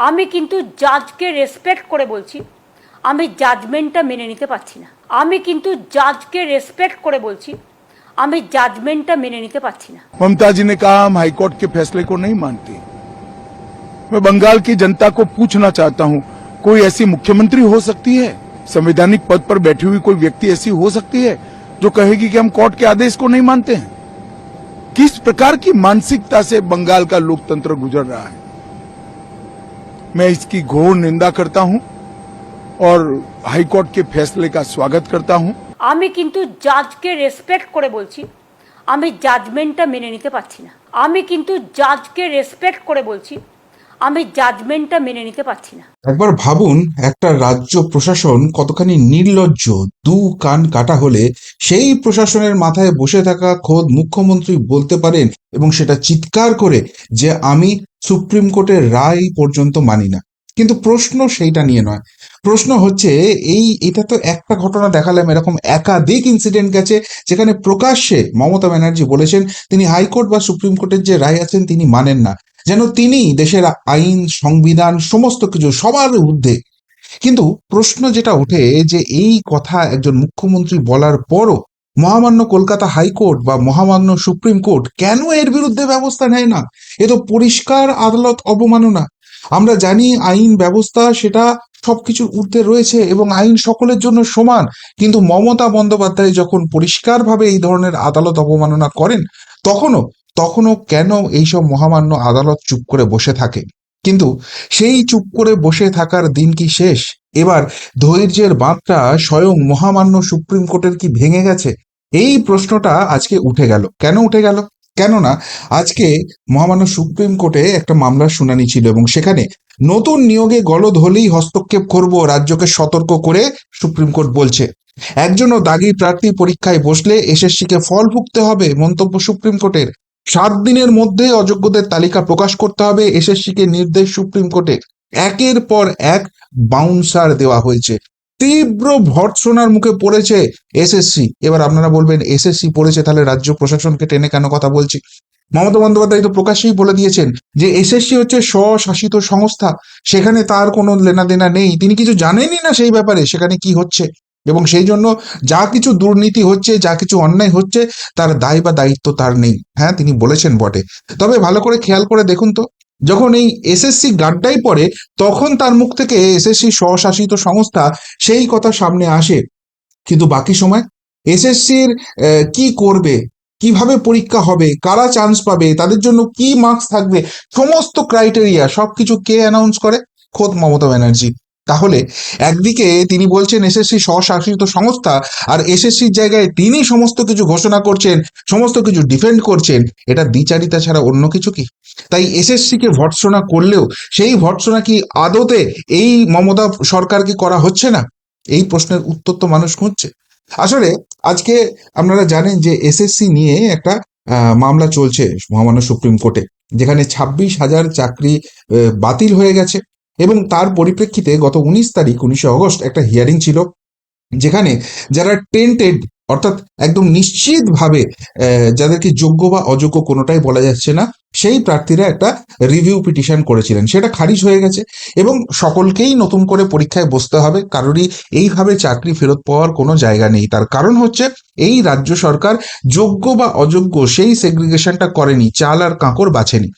আমি কিন্তু জাজকে রেসপেক্ট করে বলছি আমি জাজমেন্টটা মেনে নিতে পারছি না আমি কিন্তু জাজকে রেসপেক্ট করে বলছি আমি জাজমেন্টটা মেনে নিতে পারছি না ममता जी ने कहा हम हाईकोर्ट के फैसले को नहीं मानती मैं बंगाल की जनता को पूछना चाहता हूं कोई ऐसी मुख्यमंत्री हो सकती है संवैधानिक पद पर बैठी हुई कोई व्यक्ति ऐसी हो सकती है जो कहेगी कि हम कोर्ट के आदेश को नहीं मानते हैं किस प्रकार की मानसिकता से बंगाल का लोकतंत्र गुजर रहा है मैं इसकी घोर निंदा करता हूं और हाईकोर्ट के फैसले का स्वागत करता हूं আমি কিন্তু জাজকে রেসপেক্ট করে বলছি আমি জাজমেন্টটা মেনে নিতে পারছি না আমি কিন্তু জাজকে রেসপেক্ট করে বলছি আমি জাজমেন্টটা মেনে নিতে পারছি না একবার ভাবুন একটা রাজ্য প্রশাসন কতখানি নির্লজ্জ দু কান কাটা হলে সেই প্রশাসনের মাথায় বসে থাকা খোদ মুখ্যমন্ত্রী বলতে পারেন এবং সেটা চিৎকার করে যে আমি সুপ্রিম কোর্টের রায় পর্যন্ত মানি না। কিন্তু প্রশ্ন সেইটা নিয়ে নয়। প্রশ্ন হচ্ছে, এই, এটা তো একটা ঘটনা দেখালাম, এরকম একাধিক ইনসিডেন্ট গেছে, যেখানে প্রকাশ্যে মমতা ব্যানার্জি বলেছেন, তিনি হাইকোর্ট বা সুপ্রিম কোর্টের যে রায় আছেন, তিনি মানেন না। যেন তিনি দেশের আইন, সংবিধান, সমস্ত কিছু সবার ঊর্ধ্বে। কিন্তু প্রশ্ন যেটা ওঠে যে, এই কথা একজন মুখ্যমন্ত্রী বলার পরও মহামান্য কলকাতা হাইকোর্ট বা মহামান্য সুপ্রিম কোর্ট কেন এর বিরুদ্ধে ব্যবস্থা নেয় না? এ তো পরিষ্কার আদালত অবমাননা। আমরা জানি আইন ব্যবস্থা সেটা সবকিছুর ঊর্ধ্বে রয়েছে এবং আইন সকলের জন্য সমান। কিন্তু মমতা বন্দ্যোপাধ্যায় যখন পরিষ্কারভাবে এই ধরনের আদালত অবমাননা করেন, তখনও তখনও কেন এইসব মহামান্য আদালত চুপ করে বসে থাকে কিন্তু সেই চুপ করে বসে থাকার দিন কি শেষ? এবার ধৈর্যের বাঁধটা স্বয়ং মহামান্য সুপ্রিম কোর্টের কি ভেঙে গেছে? এই প্রশ্নটা আজকে উঠে গেল। কেন উঠে গেল? কেননা আজকে মহামান্য সুপ্রিম কোর্টে একটা মামলার শুনানি ছিল এবং সেখানে নতুন নিয়োগে গলদ হলেই হস্তক্ষেপ করব, রাজ্যকে সতর্ক করে সুপ্রিম কোর্ট বলছে। একজনও দাগি প্রার্থী পরীক্ষায় বসলে এসএসসিকে ফল ভুগতে হবে, মন্তব্য সুপ্রিম কোর্টের। সাত দিনের মধ্যে অযোগ্যদের তালিকা প্রকাশ করতে হবে। এসএসসিকে নির্দেশ সুপ্রিম কোর্টে। একের পর এক বাউন্সার দেওয়া হয়েছে। তীব্র ভর্ৎসনার মুখে পড়েছে এসএসসি। এবার আপনারা বলবেন, এসএসসি পড়েছে তাহলে রাজ্য প্রশাসনকে টেনে কেন কথা বলছি? মমতা বন্দ্যোপাধ্যায় তো প্রকাশ্যেই বলে দিয়েছেন যে এসএসসি হচ্ছে স্বশাসিত সংস্থা। সেখানে তার কোনো লেনাদেনা নেই। তিনি কিছু জানেনই না সেই ব্যাপারে। সেখানে কি হচ্ছে? এবং সেই জন্য যা কিছু দুর্নীতি হচ্ছে, যা কিছু অন্যায় হচ্ছে, তার দায় বা দায়িত্ব তার নেই। হ্যাঁ তিনি বলেছেন বটে। তবে ভালো করে খেয়াল করে দেখুন তো, যখন এই এসএসসি গাড্ডায় পড়ে, তখন তার মুখ থেকে এসএসসি স্বশাসিত সংস্থা সেই কথা সামনে আসে। কিন্তু বাকি সময় এসএসসির কি করবে? কীভাবে পরীক্ষা হবে? কারা চান্স পাবে? তাদের জন্য কি মার্কস থাকবে? সমস্ত ক্রাইটেরিয়া সবকিছু কে অ্যানাউন্স করে? খোদ মমতা ব্যানার্জি। তাহলে একদিকে তিনি বলছেন এসএসসি স্বশাসিত সংস্থা আর এসএসসির জায়গায় তিনি সমস্ত কিছু ঘোষণা করছেন, সমস্ত কিছু ডিফেন্ড করছেন, এটা দ্বিচারিতা ছাড়া অন্য কিছু কি? তাই এসএসসি কে ভর্ৎসনা করলেও সেই ভর্ৎসনা কি আদতে এই মমতা সরকারকে করা হচ্ছে না? এই প্রশ্নের উত্তর তো মানুষ খুঁজছে। আসলে আজকে আপনারা জানেন যে এসএসসি নিয়ে একটা মামলা চলছে মহামান্য সুপ্রিম কোর্টে, যেখানে ছাব্বিশ হাজার চাকরি বাতিল হয়ে গেছে। এবং তার পরিপ্রেক্ষিতে গত উনিশ তারিখ, উনিশে অগস্ট একটা হিয়ারিং ছিল, যেখানে যারা টেন্টেড অর্থাৎ একদম নিশ্চিতভাবে যাদেরকে যোগ্য বা অযোগ্য কোনোটাই বলা যাচ্ছে না, সেই প্রার্থীরা একটা রিভিউ পিটিশন করেছিলেন। সেটা খারিজ হয়ে গেছে এবং সকলকেই নতুন করে পরীক্ষায় বসতে হবে। কারোরই এইভাবে চাকরি ফেরত পাওয়ার কোনো জায়গা নেই। তার কারণ হচ্ছে, এই রাজ্য সরকার যোগ্য বা অযোগ্য সেই সেগ্রিগেশনটা করেনি, চাল আর কাঁকড় বাছেনি।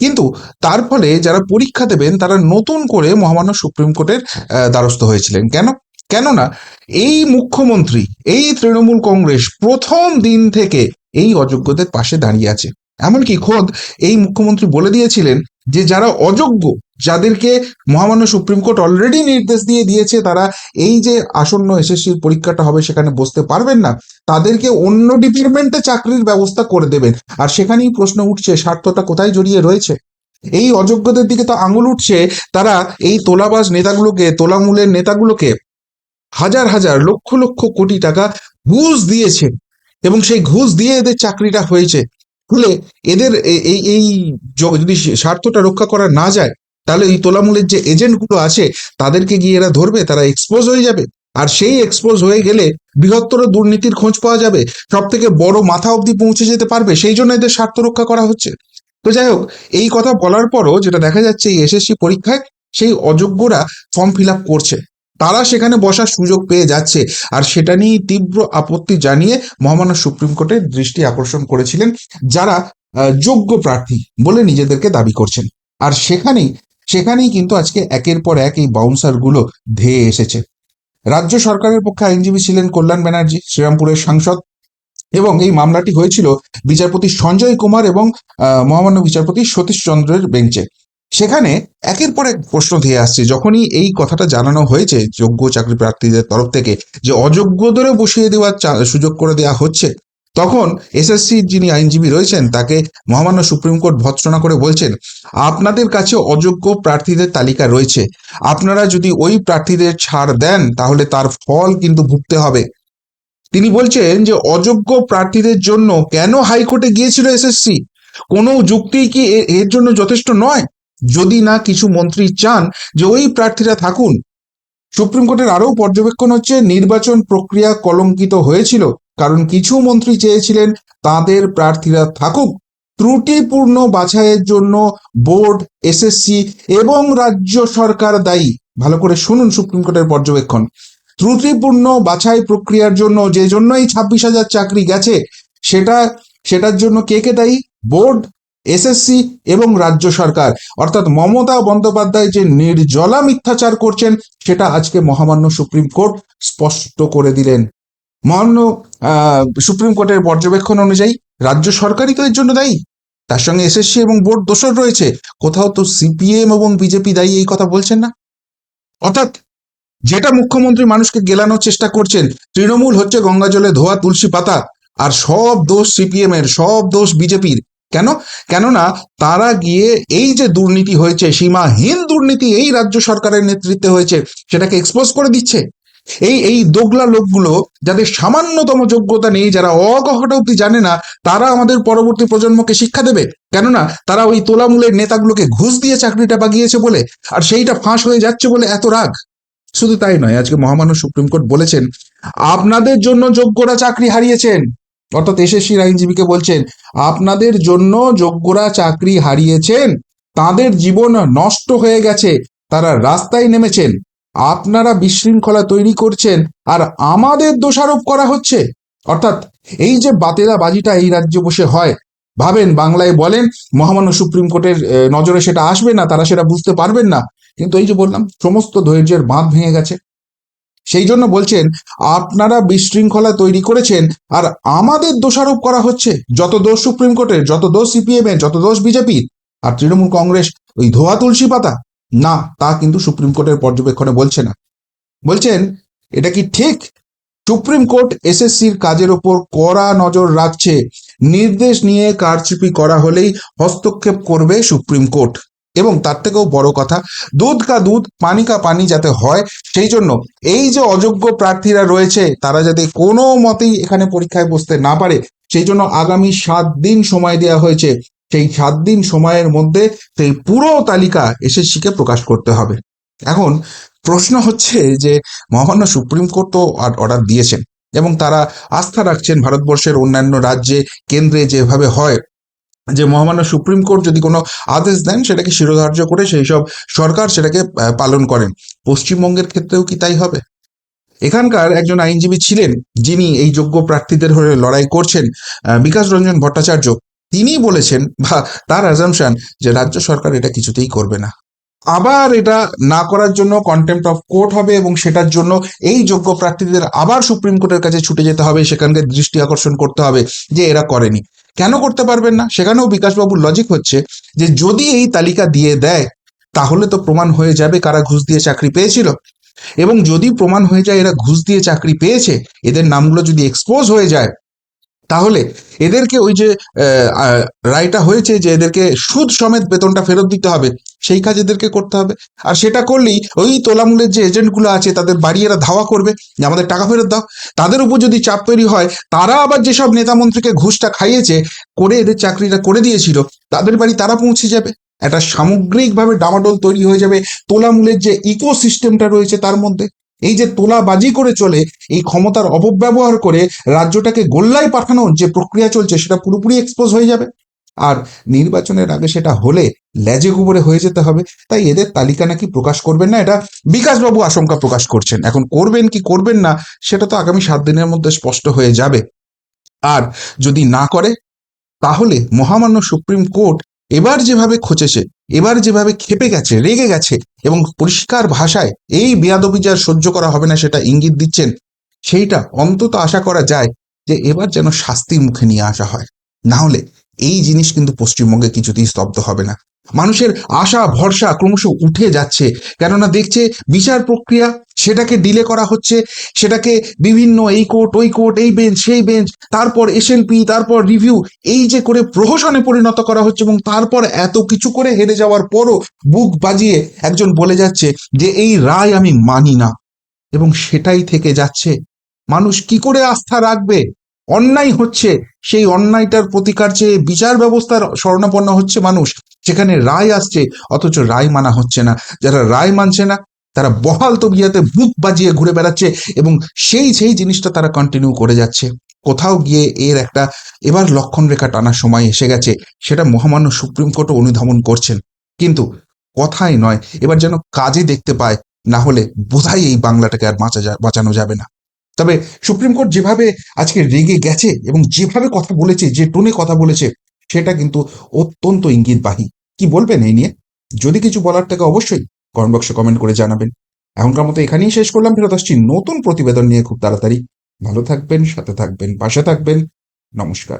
কিন্তু তার ফলে যারা পরীক্ষা দেবেন, তারা নতুন করে মহামান্য সুপ্রিম কোর্টের দ্বারস্থ হয়েছিলেন। কেন? কেননা এই মুখ্যমন্ত্রী, এই তৃণমূল কংগ্রেস প্রথম দিন থেকে এই অযোগ্যদের পাশে দাঁড়িয়ে আছে। এমনকি খোদ এই মুখ্যমন্ত্রী বলে দিয়েছিলেন যে যারা অযোগ্য, যাদেরকে মহামান্য সুপ্রিম কোর্ট অলরেডি নির্দেশ দিয়ে দিয়েছে, তারা এই যে আসন্ন এসএসসির পরীক্ষাটা হবে সেখানে বসতে পারবেন না, তাদেরকে অন্য ডিপার্টমেন্টে চাকরির ব্যবস্থা করে দেবেন। আর সেখানেই প্রশ্ন উঠছে স্বার্থটা কোথায় জড়িয়ে রয়েছে? এই অযোগ্যদের দিকে তো আঙুল উঠছে, তারা এই তোলাবাজ নেতাগুলোকে, তোলামূলের নেতাগুলোকে হাজার হাজার, লক্ষ লক্ষ কোটি টাকা ঘুষ দিয়েছে এবং সেই ঘুষ দিয়ে এদের চাকরিটা হয়েছে। ফলে এদের এই এই যদি স্বার্থটা রক্ষা করা না যায়, তাহলে এই তোলামূলের যে এজেন্টগুলো আছে, তাদেরকে গিয়ে এরা ধরবে, তারা এক্সপোজ হয়ে যাবে। আর সেই এক্সপোজ হয়ে গেলে বৃহত্তর দুর্নীতির খোঁজ পাওয়া যাবে সব থেকে বড় মাথা অবধি পৌঁছে যেতে পারবে, সেই জন্য এদের স্বার্থ রক্ষা করা হচ্ছে। তো যাই হোক, এই কথা বলার পরও যেটা দেখা যাচ্ছে এই এসএসসি পরীক্ষায়, সেই অযোগ্যরা ফর্ম ফিল আপ করছে। তারা সেখানে বসার সুযোগ পেয়ে যাচ্ছে। আর সেটা নিয়ে তীব্র আপত্তি জানিয়ে মহামান্য সুপ্রিম কোর্টের দৃষ্টি আকর্ষণ করেছিলেন যারা যোগ্য প্রার্থী বলে নিজেদেরকে দাবি করছেন। আর সেখানেই সেখানেই কিন্তু আজকে একের পর এক এই বাউন্সারগুলো ধেয়ে এসেছে। রাজ্য সরকারের পক্ষে আইনজীবী ছিলেন কল্যাণ ব্যানার্জি, শ্রীরামপুরের সাংসদ এবং এই মামলাটি হয়েছিল বিচারপতি সঞ্জয় কুমার এবং মহামান্য বিচারপতি সতীশ চন্দ্রের বেঞ্চে। সেখানে একের পর এক প্রশ্ন ধেয়ে আসছে। যখনই এই কথাটা জানানো হয়েছে যোগ্য চাকরি প্রার্থীদের তরফ থেকে যে অযোগ্যদেরও বসিয়ে দেওয়ার সুযোগ করে দেওয়া হচ্ছে, তখন এসএসসি যিনি আইনজীবী রয়েছেন, তাকে মহামান্য সুপ্রিম কোর্ট ভৎসনা করে বলছেন, আপনাদের কাছে অযোগ্য প্রার্থীদের তালিকা রয়েছে। আপনারা যদি ওই প্রার্থীদের ছাড় দেন, তাহলে তার ফল কিন্তু ভুগতে হবে। তিনি বলছেন যে, অযোগ্য প্রার্থীদের জন্য কেন হাইকোর্টে গিয়েছিল এসএসসি কোনো যুক্তি কি এর জন্য যথেষ্ট নয়? যদি না কিছু মন্ত্রী চান যে ওই প্রার্থীরা থাকুন। সুপ্রিম কোর্টের আরও পর্যবেক্ষণ হচ্ছে, নির্বাচন প্রক্রিয়া কলঙ্কিত হয়েছিল, কারণ কিছু মন্ত্রী চেয়েছিলেন তাদের প্রার্থীরা থাকুক। ত্রুটিপূর্ণ বাছাইয়ের জন্য বোর্ড এসএসসি এবং রাজ্য সরকার দায়ী। ভালো করে শুনুন সুপ্রিম কোর্টের পর্যবেক্ষণ। ত্রুটিপূর্ণ বাছাই প্রক্রিয়ার জন্য যে জন্য এই ছাব্বিশ হাজার চাকরি গেছে, সেটা, সেটার জন্য কে কে দায়ী? বোর্ড এসএসসি এবং রাজ্য সরকার। অর্থাৎ মমতা বন্দ্যোপাধ্যায় যে নির্জলা মিথ্যাচার করছেন, সেটা আজকে মহামান্য সুপ্রিম কোর্ট স্পষ্ট করে দিলেন। মহান্য সুপ্রিম কোর্টের পর্যবেক্ষণ অনুযায়ী রাজ্য সরকারই তো এর জন্য দায়ী। তার সঙ্গে এসএসসি এবং বোর্ড দোষর রয়েছে। কোথাও তো সিপিএম এবং বিজেপি দায়ী এই কথা বলছেন না। অর্থাৎ যেটা মুখ্যমন্ত্রী মানুষকে গেলানোর চেষ্টা করছেন, তৃণমূল হচ্ছে গঙ্গা জলে ধোয়া তুলসী পাতা, আর সব দোষ সিপিএম এর সব দোষ বিজেপির। কেন? কেননা তারা গিয়ে এই যে দুর্নীতি হয়েছে, সীমাহীন দুর্নীতি এই রাজ্য সরকারের নেতৃত্বে হয়েছে, সেটাকে এক্সপোজ করে দিচ্ছে। এই এই দোগলা লোকগুলো যাদের সামান্যতম যোগ্যতা নেই, যারা অকহটা অব্দি জানে না, তারা আমাদের পরবর্তী প্রজন্মকে শিক্ষা দেবে। কেননা তারা ওই তোলামূলের নেতাগুলোকে ঘুষ দিয়ে চাকরিটা বাগিয়েছে বলে, আর সেইটা ফাঁস হয়ে যাচ্ছে বলে এত রাগ। শুধু তাই নয়, আজকে মহামান্য সুপ্রিম কোর্ট বলেছেন, আপনাদের জন্য যোগ্যরা চাকরি হারিয়েছেন। অর্থাৎ এসএসসির আইনজীবীকে বলছেন, আপনাদের জন্য যোগ্যরা চাকরি হারিয়েছেন, তাদের জীবন নষ্ট হয়ে গেছে, তারা রাস্তায় নেমেছেন, আপনারা বিশৃঙ্খলা তৈরি করছেন আর আমাদের দোষারোপ করা হচ্ছে। অর্থাৎ এই যে বাতেলা বাজিটা এই রাজ্যে বসে হয়, ভাবেন বাংলায় বলেন, মহামান্য সুপ্রিম কোর্টের নজরে সেটা আসবে না, তারা সেটা বুঝতে পারবেন না। কিন্তু এই যে বললাম, সমস্ত ধৈর্যের বাঁধ ভেঙে গেছে। সেই জন্য বলছেন, আপনারা বিশৃঙ্খলা তৈরি করেছেন আর আমাদের দোষারোপ করা হচ্ছে। যত দোষ সুপ্রিম কোর্টের, যত দোষ সিপিএম এর, যত দোষ বিজেপির আর তৃণমূল কংগ্রেস ওই ধোয়া তুলসী পাতা, না, তা কিন্তু সুপ্রিম কোর্টের পর্যবেক্ষণে বলছে না। বলছেন, এটা কি ঠিক? সুপ্রিম কোর্ট এসএসসির কাজের ওপর কড়া নজর রাখছে। নির্দেশ নিয়ে কারচুপি করা হলেই হস্তক্ষেপ করবে সুপ্রিম কোর্ট। এবং তার থেকেও বড় কথা, দুধ কা দুধ, পানি কা পানি যাতে হয়, সেই জন্য এই যে অযোগ্য প্রার্থীরা রয়েছে, তারা যাতে কোনো মতেই এখানে পরীক্ষায় বসতে না পারে, সেই জন্য আগামী সাত দিন সময় দেওয়া হয়েছে। সেই সাত দিন সময়ের মধ্যে সেই পুরো তালিকা এসএসসিকে প্রকাশ করতে হবে। এখন প্রশ্ন হচ্ছে যে মহামান্য সুপ্রিম কোর্ট তো অর্ডার দিয়েছেন এবং তারা আস্থা রাখছেন ভারতবর্ষের অন্যান্য রাজ্যে, কেন্দ্রে যেভাবে হয় যে মহামান্য সুপ্রিম কোর্ট যদি কোনো আদেশ দেন, সেটাকে শিরোধার্য করে সেই সব সরকার সেটাকে পালন করেন। পশ্চিমবঙ্গের ক্ষেত্রেও কি তাই হবে? এখানকার একজন আইনজীবী ছিলেন, যিনি এই যোগ্য প্রার্থীদের হয়ে লড়াই করছেন বিকাশ রঞ্জন ভট্টাচার্য। তিনি বলেছেন, বা তার অ্যাজামশন যে রাজ্য সরকার এটা কিছুতেই করবে না। আবার এটা না করার জন্য কন্টেম্প অফ কোর্ট হবে এবং সেটার জন্য এই যোগ্য প্রার্থীদের আবার সুপ্রিম কোর্টের কাছে ছুটে যেতে হবে। সেখানকার দৃষ্টি আকর্ষণ করতে হবে যে এরা করেনি। কেন করতে পারবেন না? সেখানেও বিকাশবাবুর লজিক হচ্ছে যে যদি এই তালিকা দিয়ে দেয়, তাহলে তো প্রমাণ হয়ে যাবে কারা ঘুষ দিয়ে চাকরি পেয়েছিল। এবং যদি প্রমাণ হয়ে যায় এরা ঘুষ দিয়ে চাকরি পেয়েছে, এদের নামগুলো যদি এক্সপোজ হয়ে যায় তাহলে এদেরকে ওই যে রায়টা হয়েছে যে এদেরকে সুদ সমেত বেতনটা ফেরত দিতে হবে, সেই কাজ এদেরকে করতে হবে। আর সেটা করলেই ওই তোলামূলের যে এজেন্টগুলো আছে, তাদের বাড়ি এরা ধাওয়া করবে, যে আমাদের টাকা ফেরত দাও। তাদের উপর যদি চাপ তৈরি হয়, তারা আবার যেসব নেতা মন্ত্রীকে ঘুষটা খাইয়েছে, করে এদের চাকরিটা করে দিয়েছিল, তাদের বাড়ি তারা পৌঁছে যাবে। একটা সামগ্রিকভাবে ডামাডোল তৈরি হয়ে যাবে, তোলামূলের যে ইকোসিস্টেমটা রয়েছে তার মধ্যে। এই যে তোলাবাজি করে চলে, এই ক্ষমতার অপব্যবহার করে রাজ্যটাকে গোল্লায় পাঠানোর যে প্রক্রিয়া চলছে, সেটা পুরোপুরি এক্সপোজ হয়ে যাবে। আর নির্বাচনের আগে সেটা হলে লেজে গোবরে হয়ে যেতে হবে। তাই এদের তালিকা নাকি প্রকাশ করবেন না, এটা বিকাশবাবু আশঙ্কা প্রকাশ করছেন। এখন করবেন কি করবেন না, সেটা তো আগামী সাত দিনের মধ্যে স্পষ্ট হয়ে যাবে। আর যদি না করে, তাহলে মহামান্য সুপ্রিম কোর্ট এবার যেভাবে খচেছে, এবার যেভাবে খেপে গেছে, রেগে গেছে এবং পরিষ্কার ভাষায় এই বেয়াদবি যার সহ্য করা হবে না সেটা ইঙ্গিত দিচ্ছেন, সেইটা অন্তত আশা করা যায় যে এবার যেন শাস্তির মুখে নিয়ে আসা হয়। না হলে এই জিনিস কিন্তু পশ্চিমবঙ্গে কিছুতেই স্তব্ধ হবে না। মানুষের আশা, ভরসা ক্রমশ উঠে যাচ্ছে। কেননা দেখছে বিচার প্রক্রিয়া সেটাকে ডিলে করা হচ্ছে, সেটাকে বিভিন্ন এই কোর্ট, ওই কোর্ট, এই বেঞ্চ, সেই বেঞ্চ, তারপর এসএলপি তারপর রিভিউ এই যে করে প্রহসনে পরিণত করা হচ্ছে এবং তারপর এত কিছু করে হেরে যাওয়ার পরও বুক বাজিয়ে একজন বলে যাচ্ছে যে, এই রায় আমি মানি না। এবং সেটাই থেকে যাচ্ছে। মানুষ কি করে আস্থা রাখবে? অন্যায় হচ্ছে। সেই অন্যায়টার প্রতিকার চেয়ে বিচার ব্যবস্থার স্বর্ণাপন্ন হচ্ছে মানুষ। সেখানে রায় আসছে, অথচ রায় মানা হচ্ছে না। যারা রায় মানছে না, তারা বহাল তবিয়াতে বুক বাজিয়ে ঘুরে বেড়াচ্ছে এবং সেই সেই জিনিসটা তারা কন্টিনিউ করে যাচ্ছে। কোথাও গিয়ে এর একটা এবার লক্ষণ রেখা টানার সময় এসে গেছে, সেটা মহামান্য সুপ্রিম কোর্টও অনুধাবন করছেন। কিন্তু কথাই নয়, এবার যেন কাজে দেখতে পায়, না হলে বোধহয় এই বাংলাটাকে আর বাঁচা যা- বাঁচানো যাবে না। তবে সুপ্রিম কোর্ট যেভাবে আজকে রেগে গেছে এবং যেভাবে কথা বলেছে, যে টোনে কথা বলেছে সেটা কিন্তু অত্যন্ত ইঙ্গিত ইঙ্গিতবাহী। কি বলবেন এই নিয়ে? যদি কিছু বলার থাকে অবশ্যই কমেন্ট বক্সে কমেন্ট করে জানাবেন। এখনকার মতো এখানেই শেষ করলাম। ফেরত আসছি নতুন প্রতিবেদন নিয়ে খুব তাড়াতাড়ি। ভালো থাকবেন, সাথে থাকবেন, পাশে থাকবেন। নমস্কার।